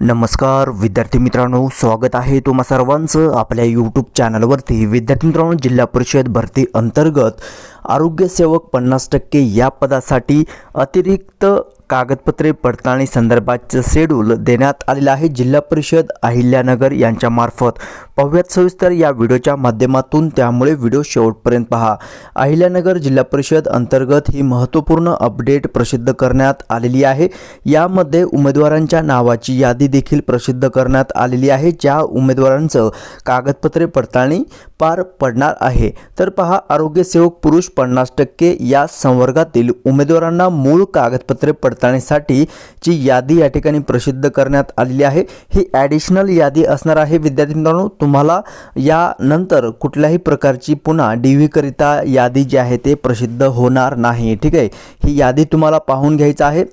नमस्कार विद्यार्थी मित्रांनो स्वागत आहे तुम्हा सर्वांचं आपल्या यूट्यूब चॅनलवरती विद्यार्थी मित्रांनो जिल्हा परिषद भरती अंतर्गत आरोग्यसेवक पन्नास टक्के या पदासाठी अतिरिक्त कागदपत्रे पडताळणी संदर्भातचं शेड्यूल देण्यात आलेलं आहे. जिल्हा परिषद अहिल्यानगर यांच्यामार्फत. पाहूयात सविस्तर या व्हिडिओच्या माध्यमातून. त्यामुळे व्हिडिओ शेवटपर्यंत पहा. अहिल्यानगर जिल्हा परिषद अंतर्गत ही महत्त्वपूर्ण अपडेट प्रसिद्ध करण्यात आलेली आहे. यामध्ये उमेदवारांच्या नावाची यादी देखील प्रसिद्ध करण्यात आलेली आहे. ज्या उमेदवारांचं कागदपत्रे पडताळणी पार पडणार आहे. तर पहा आरोग्यसेवक पुरुष पन्नास टक्के या संवर्गातील उमेदवारांना मूळ कागदपत्रे पडताळणीसाठी ची यादी या ठिकाणी प्रसिद्ध करण्यात आलेली आहे. ही ॲडिशनल यादी असणार आहे. विद्यार्थी मित्रांनो तुम्हाला यानंतर कुठल्याही प्रकारची पुन्हा डी व्हीकरिता यादी जी आहे ते प्रसिद्ध होणार नाही. ठीक आहे? ही यादी तुम्हाला पाहून घ्यायचं आहे.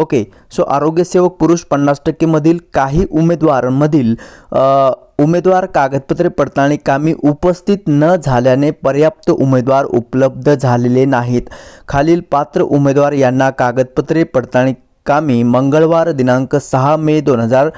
ओके सो आरोग्यसेवक पुरुष पन्नास टक्केमधील काही उमेदवारांमधील उमेदवार कागदपत्रे पडताळणी कामी उपस्थित न झाल्याने पर्याप्त उमेदवार उपलब्ध झालेले नाहीत. खालील पात्र उमेदवार यांना कागदपत्रे पडताळणी कामी मंगळवार दिनांक सहा मे दोन हजार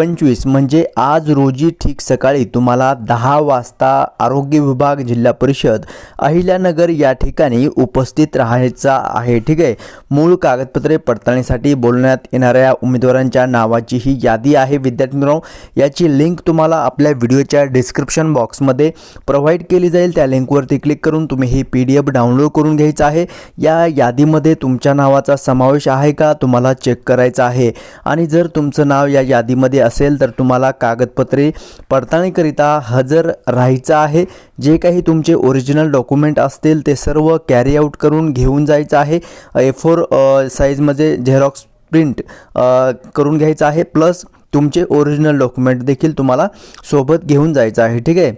पंचवीस म्हणजे आज रोजी ठीक सकाळी तुम्हाला दहा वाजता आरोग्य विभाग जिल्हा परिषद अहिल्यानगर या ठिकाणी उपस्थित राहायचा आहे. ठीक आहे? मूळ कागदपत्रे पडताळणीसाठी बोलण्यात येणाऱ्या उमेदवारांच्या नावाची ही यादी आहे. विद्यार्थी मित्रांनो याची लिंक तुम्हाला आपल्या व्हिडिओच्या डिस्क्रिप्शन बॉक्समध्ये प्रोव्हाइड केली जाईल. त्या लिंकवरती क्लिक करून तुम्ही ही पी डी एफ डाउनलोड करून घ्यायचं आहे. या यादीमध्ये तुमच्या नावाचा समावेश आहे का? तुम्हाला चेक करायचा आहे. आणि जर तुमचं नाव या यादीमध्ये असेल तर तुम्हाला कागदपत्रे पडताळणीकरिता हजर राहायचं आहे. जे काही तुमचे ओरिजिनल डॉक्युमेंट असतील ते सर्व कॅरी आऊट करून घेऊन जायचं आहे. ए फोर साईजमध्ये झेरॉक्स प्रिंट करून घ्यायचं आहे. प्लस तुमचे ओरिजिनल डॉक्युमेंट देखील तुम्हाला सोबत घेऊन जायचं आहे. ठीक आहे?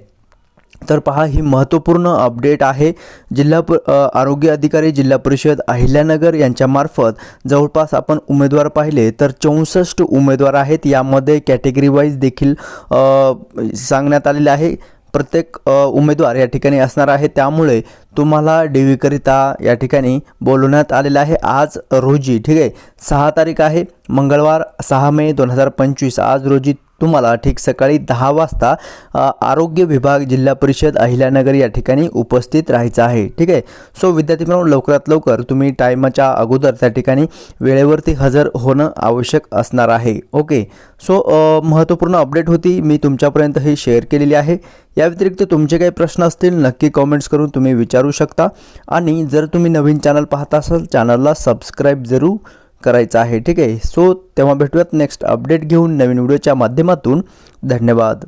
तर पहा ही महत्त्वपूर्ण अपडेट आहे. जिल्हा प आरोग्य अधिकारी जिल्हा परिषद अहिल्यानगर यांच्यामार्फत जवळपास आपण उमेदवार पाहिले तर चौसष्ट उमेदवार आहेत. यामध्ये कॅटेगरी वाईज देखील सांगण्यात आलेले आहे. प्रत्येक उमेदवार या ठिकाणी असणार आहे. त्यामुळे तुम्हाला डी व्हीकरिता या ठिकाणी बोलवण्यात आलेलं आहे. आज रोजी ठीक आहे सहा तारीख आहे. मंगळवार सहा मे दोन हजार पंचवीस. आज रोजी तुम्हाला ठीक सकाळी दहा वाजता आरोग्य विभाग जिल्हा परिषद अहिल्यानगर या ठिकाणी उपस्थित राहायचं आहे. ठीक आहे? सो विद्यार्थी मित्रांनो लवकरात लवकर तुम्ही टायमाच्या अगोदर त्या ठिकाणी वेळेवरती हजर होणं आवश्यक असणार आहे. ओके सो महत्त्वपूर्ण अपडेट होती. मी तुमच्यापर्यंत ही शेअर केलेली आहे. या व्यतिरिक्त तुमचे काही प्रश्न असतील नक्की कॉमेंट्स करून तुम्ही विचारू शकता. आणि जर तुम्ही नवीन चॅनल पाहत असाल चॅनलला सबस्क्राईब जरूर करायचं आहे. ठीक आहे? सो तेव्हा भेटूयात नेक्स्ट अपडेट घेऊन नवीन व्हिडिओच्या माध्यमातून. धन्यवाद.